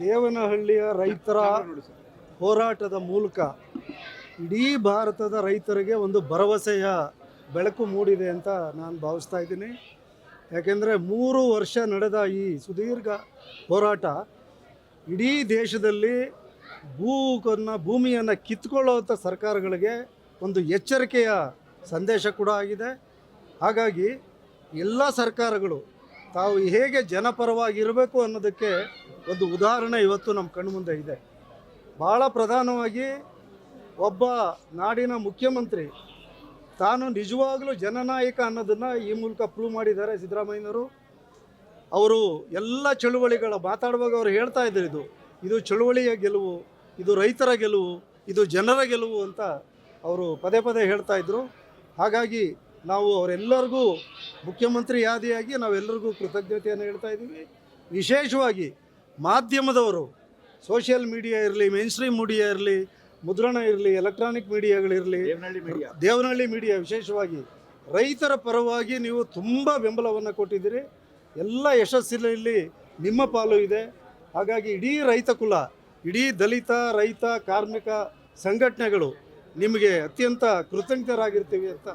ದೇವನಹಳ್ಳಿಯ ರೈತರ ಹೋರಾಟದ ಮೂಲಕ ಇಡೀ ಭಾರತದ ರೈತರಿಗೆ ಒಂದು ಭರವಸೆಯ ಬೆಳಕು ಮೂಡಿದೆ ಅಂತ ನಾನು ಭಾವಿಸ್ತಾ ಇದ್ದೀನಿ. ಯಾಕೆಂದರೆ ಮೂರು ವರ್ಷ ನಡೆದ ಈ ಸುದೀರ್ಘ ಹೋರಾಟ ಇಡೀ ದೇಶದಲ್ಲಿ ಭೂಕನ್ನ ಭೂಮಿಯನ್ನು ಕಿತ್ಕೊಳ್ಳುವಂಥ ಸರ್ಕಾರಗಳಿಗೆ ಒಂದು ಎಚ್ಚರಿಕೆಯ ಸಂದೇಶ ಕೂಡ ಆಗಿದೆ. ಹಾಗಾಗಿ ಎಲ್ಲ ಸರ್ಕಾರಗಳು ತಾವು ಹೇಗೆ ಜನಪರವಾಗಿರಬೇಕು ಅನ್ನೋದಕ್ಕೆ ಒಂದು ಉದಾಹರಣೆ ಇವತ್ತು ನಮ್ಮ ಕಣ್ಣು ಮುಂದೆ ಇದೆ. ಭಾಳ ಪ್ರಧಾನವಾಗಿ ಒಬ್ಬ ನಾಡಿನ ಮುಖ್ಯಮಂತ್ರಿ, ತಾನು ನಿಜವಾಗಲೂ ಜನನಾಯಕ ಅನ್ನೋದನ್ನು ಈ ಮೂಲಕ ಪ್ರೂವ್ ಮಾಡಿದ್ದಾರೆ ಸಿದ್ದರಾಮಯ್ಯನವರು. ಅವರು ಎಲ್ಲ ಚಳುವಳಿಗಳ ಮಾತಾಡುವಾಗ ಅವರು ಹೇಳ್ತಾ ಇದ್ದಾರೆ ಇದು. ಇದು ಚಳುವಳಿಯ ಗೆಲುವು, ಇದು ರೈತರ ಗೆಲುವು, ಇದು ಜನರ ಗೆಲುವು ಅಂತ ಅವರು ಪದೇ ಪದೇ ಹೇಳ್ತಾ ಇದ್ದರು ಹಾಗಾಗಿ ನಾವು ಅವರೆಲ್ಲರಿಗೂ ಮುಖ್ಯಮಂತ್ರಿ ಯಾದಿಯಾಗಿ ನಾವೆಲ್ಲರಿಗೂ ಕೃತಜ್ಞತೆಯನ್ನು ಹೇಳ್ತಾ ಇದ್ದೀವಿ. ವಿಶೇಷವಾಗಿ ಮಾಧ್ಯಮದವರು ಸೋಷಿಯಲ್ ಮೀಡಿಯಾ ಇರಲಿ ಮೇನ್ ಸ್ಟ್ರೀಮ್ ಮೀಡಿಯಾ ಇರಲಿ ಮುದ್ರಣ ಇರಲಿ ಎಲೆಕ್ಟ್ರಾನಿಕ್ ಮೀಡಿಯಾಗಳಿರಲಿ ದೇವನಹಳ್ಳಿ ಮೀಡಿಯಾ ವಿಶೇಷವಾಗಿ ರೈತರ ಪರವಾಗಿ ನೀವು ತುಂಬ ಬೆಂಬಲವನ್ನು ಕೊಟ್ಟಿದ್ದೀರಿ. ಎಲ್ಲ ಯಶಸ್ಸಿನಲ್ಲಿ ನಿಮ್ಮ ಪಾಲು ಇದೆ. ಹಾಗಾಗಿ ಇಡೀ ರೈತ ಕುಲ ಇಡೀ ದಲಿತ ರೈತ ಕಾರ್ಮಿಕ ಸಂಘಟನೆಗಳು ನಿಮಗೆ ಅತ್ಯಂತ ಕೃತಜ್ಞರಾಗಿರ್ತೀವಿ ಅಂತ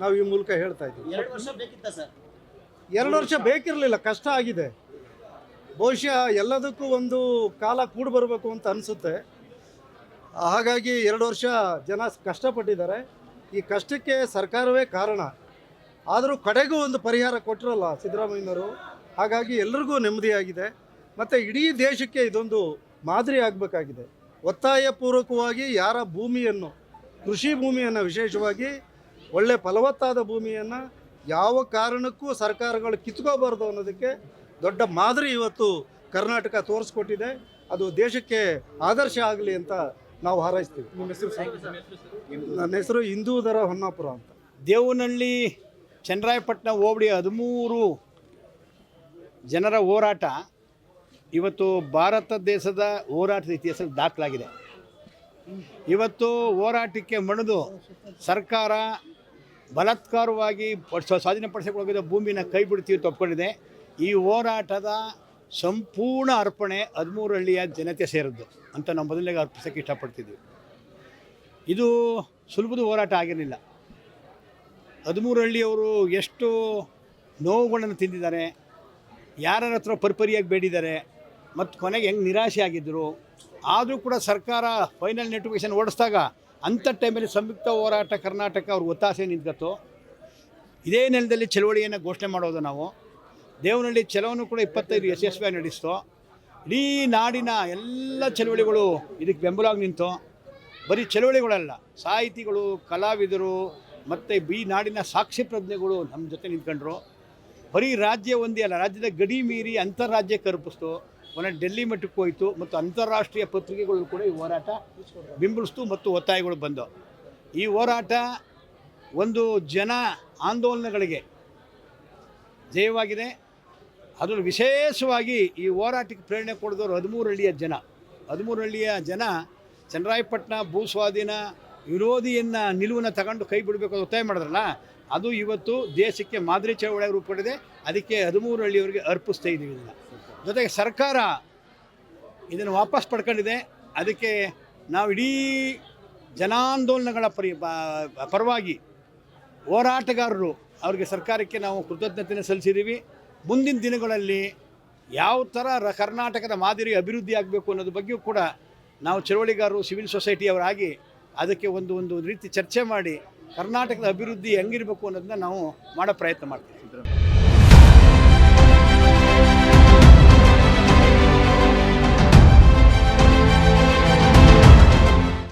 ನಾವು ಈ ಮೂಲಕ ಹೇಳ್ತಾ ಇದ್ದೀವಿ. ಎರಡು ವರ್ಷ ಬೇಕಿತ್ತ ಸರ್? ಎರಡು ವರ್ಷ ಬೇಕಿರಲಿಲ್ಲ ಕಷ್ಟ ಆಗಿದೆ. ಬಹುಶಃ ಎಲ್ಲದಕ್ಕೂ ಒಂದು ಕಾಲ ಕೂಡಿ ಬರಬೇಕು ಅಂತ ಅನಿಸುತ್ತೆ. ಹಾಗಾಗಿ ಎರಡು ವರ್ಷ ಜನ ಕಷ್ಟಪಟ್ಟಿದ್ದಾರೆ. ಈ ಕಷ್ಟಕ್ಕೆ ಸರ್ಕಾರವೇ ಕಾರಣ. ಆದರೂ ಕಡೆಗೂ ಒಂದು ಪರಿಹಾರ ಕೊಟ್ಟಿರಲ್ಲ ಸಿದ್ದರಾಮಯ್ಯನವರು. ಹಾಗಾಗಿ ಎಲ್ರಿಗೂ ನೆಮ್ಮದಿಯಾಗಿದೆ. ಮತ್ತು ಇಡೀ ದೇಶಕ್ಕೆ ಇದೊಂದು ಮಾದರಿ ಆಗಬೇಕಾಗಿದೆ. ಒತ್ತಾಯಪೂರ್ವಕವಾಗಿ ಯಾರ ಭೂಮಿಯನ್ನು ಕೃಷಿ ಭೂಮಿಯನ್ನು ವಿಶೇಷವಾಗಿ ಒಳ್ಳೆ ಫಲವತ್ತಾದ ಭೂಮಿಯನ್ನು ಯಾವ ಕಾರಣಕ್ಕೂ ಸರ್ಕಾರಗಳು ಕಿತ್ಕೋಬಾರ್ದು ಅನ್ನೋದಕ್ಕೆ ದೊಡ್ಡ ಮಾದರಿ ಇವತ್ತು ಕರ್ನಾಟಕ ತೋರಿಸ್ಕೊಟ್ಟಿದೆ. ಅದು ದೇಶಕ್ಕೆ ಆದರ್ಶ ಆಗಲಿ ಅಂತ ನಾವು ಹಾರೈಸ್ತೀವಿ. ನಿಮ್ಮ ಹೆಸರು ನನ್ನ ಹೆಸರು ಹಿಂದೂದರ ಹೊನ್ನಾಪುರ ಅಂತ. ದೇವನಹಳ್ಳಿ ಚನ್ನರಾಯಪಟ್ಟಣ ಹೋಬಳಿ ಹದಿಮೂರು ಜನರ ಹೋರಾಟ ಇವತ್ತು ಭಾರತ ದೇಶದ ಹೋರಾಟದ ಇತಿಹಾಸದಲ್ಲಿ ದಾಖಲಾಗಿದೆ. ಇವತ್ತು ಹೋರಾಟಕ್ಕೆ ಮಣಿದು ಸರ್ಕಾರ ಬಲಾತ್ಕಾರವಾಗಿ ಸ್ವಾಧೀನ ಸ್ವಾಧೀನಪಡಿಸಿಕೊಳ್ಳೋಗಿದ್ದ ಭೂಮಿನ ಕೈ ಬಿಡ್ತೀವಿ ತಪ್ಪಿಕೊಂಡಿದೆ ಈ ಹೋರಾಟದ ಸಂಪೂರ್ಣ ಅರ್ಪಣೆ ಹದಿಮೂರು ಹಳ್ಳಿಯ ಜನತೆ ಸೇರಿದ್ದು ಅಂತ ನಾವು ಮೊದಲಿಗೆ ಅರ್ಪಿಸೋಕ್ಕೆ ಇಷ್ಟಪಡ್ತಿದ್ವಿ. ಇದು ಸುಲಭದ ಹೋರಾಟ ಆಗಿರಲಿಲ್ಲ. ಹದಿಮೂರು ಹಳ್ಳಿಯವರು ಎಷ್ಟು ನೋವುಗಳನ್ನು ತಿಂದಿದ್ದಾರೆ, ಯಾರ ಹತ್ರ ಪರಿಪರಿಯಾಗಿ ಬೇಡಿದ್ದಾರೆ, ಮತ್ತು ಕೊನೆಗೆ ಹೆಂಗೆ ನಿರಾಶೆ ಆಗಿದ್ದರು ಆದರೂ ಕೂಡ ಸರ್ಕಾರ ಫೈನಲ್ ನೋಟಿಫಿಕೇಶನ್ ಓಡಿಸಿದಾಗ ಅಂಥ ಟೈಮಲ್ಲಿ ಸಂಯುಕ್ತ ಹೋರಾಟ ಕರ್ನಾಟಕ ಅವ್ರ ಒತ್ತಾಸೆ ನಿಂತ್ಕತ್ತು ಇದೇ ನೆಲದಲ್ಲಿ ಚಳವಳಿಯನ್ನು ಘೋಷಣೆ ಮಾಡೋದು ನಾವು. ದೇವನಹಳ್ಳಿ ಚಲವನ್ನು ಕೂಡ ಇಪ್ಪತ್ತೈದು ಯಶಸ್ವಿಯಾಗಿ ನಡೆಸ್ತು. ಇಡೀ ನಾಡಿನ ಎಲ್ಲ ಚಳವಳಿಗಳು ಇದಕ್ಕೆ ಬೆಂಬಲವಾಗಿ ನಿಂತು. ಬರೀ ಚಳವಳಿಗಳಲ್ಲ, ಸಾಹಿತಿಗಳು, ಕಲಾವಿದರು ಮತ್ತು ಈ ನಾಡಿನ ಸಾಕ್ಷಿ ಪ್ರಜ್ಞೆಗಳು ನಮ್ಮ ಜೊತೆ ನಿಂತ್ಕೊಂಡ್ರು. ಬರೀ ರಾಜ್ಯ ಒಂದೇ ಅಲ್ಲ, ರಾಜ್ಯದ ಗಡಿ ಮೀರಿ ಅಂತಾರಾಜ್ಯ ಕಲ್ಪಿಸ್ತು ಕೊನೆ ಡೆಲ್ಲಿ ಮಟ್ಟಕ್ಕೆ ಹೋಯಿತು ಮತ್ತು ಅಂತಾರಾಷ್ಟ್ರೀಯ ಪತ್ರಿಕೆಗಳು ಕೂಡ ಈ ಹೋರಾಟ ಬಿಂಬಿಸ್ತು ಮತ್ತು ಒತ್ತಾಯಗಳು ಬಂದವು. ಈ ಹೋರಾಟ ಒಂದು ಜನ ಆಂದೋಲನಗಳಿಗೆ ಜಯವಾಗಿದೆ. ಅದರ ವಿಶೇಷವಾಗಿ ಈ ಹೋರಾಟಕ್ಕೆ ಪ್ರೇರಣೆ ಕೊಡಿದವರು ಹದಿಮೂರು ಹಳ್ಳಿಯ ಜನ. ಹದಿಮೂರು ಹಳ್ಳಿಯ ಜನ ಚನ್ನರಾಯಪಟ್ಟಣ ಭೂ ಸ್ವಾಧೀನ ವಿರೋಧಿಯನ್ನು ನಿಲುವನ್ನು ತಗೊಂಡು ಕೈ ಬಿಡಬೇಕು ಒತ್ತಾಯ ಮಾಡಿದ್ರಲ್ಲ, ಅದು ಇವತ್ತು ದೇಶಕ್ಕೆ ಮಾದರಿ ಚಳವಳಿಯಾಗಿ ರೂಪಡಿದೆ ಅದಕ್ಕೆ ಹದಿಮೂರು ಹಳ್ಳಿಯವರಿಗೆ ಅರ್ಪಿಸ್ತಾ ಇದ್ದೀವಿ ಇದನ್ನು. ಜೊತೆಗೆ ಸರ್ಕಾರ ಇದನ್ನು ವಾಪಸ್ ಪಡ್ಕೊಂಡಿದೆ. ಅದಕ್ಕೆ ನಾವು ಇಡೀ ಜನಾಂದೋಲನಗಳ ಪರಿ ಪರವಾಗಿ ಹೋರಾಟಗಾರರು ಅವರಿಗೆ ಸರ್ಕಾರಕ್ಕೆ ನಾವು ಕೃತಜ್ಞತೆಯನ್ನು ಸಲ್ಲಿಸಿದ್ದೀವಿ. ಮುಂದಿನ ದಿನಗಳಲ್ಲಿ ಯಾವ ಥರ ರ, ಕರ್ನಾಟಕದ ಮಾದರಿ ಅಭಿವೃದ್ಧಿ ಆಗಬೇಕು ಅನ್ನೋದ್ರ ಬಗ್ಗೆಯೂ ಕೂಡ ನಾವು ಚಳವಳಿಗಾರರು, ಸಿವಿಲ್ ಸೊಸೈಟಿಯವರಾಗಿ ಅದಕ್ಕೆ ಒಂದು ಒಂದು ರೀತಿ ಚರ್ಚೆ ಮಾಡಿ ಕರ್ನಾಟಕದ ಅಭಿವೃದ್ಧಿ ಹೆಂಗಿರಬೇಕು ಅನ್ನೋದನ್ನ ನಾವು ಮಾಡೋ ಪ್ರಯತ್ನ ಮಾಡ್ತೀವಿ.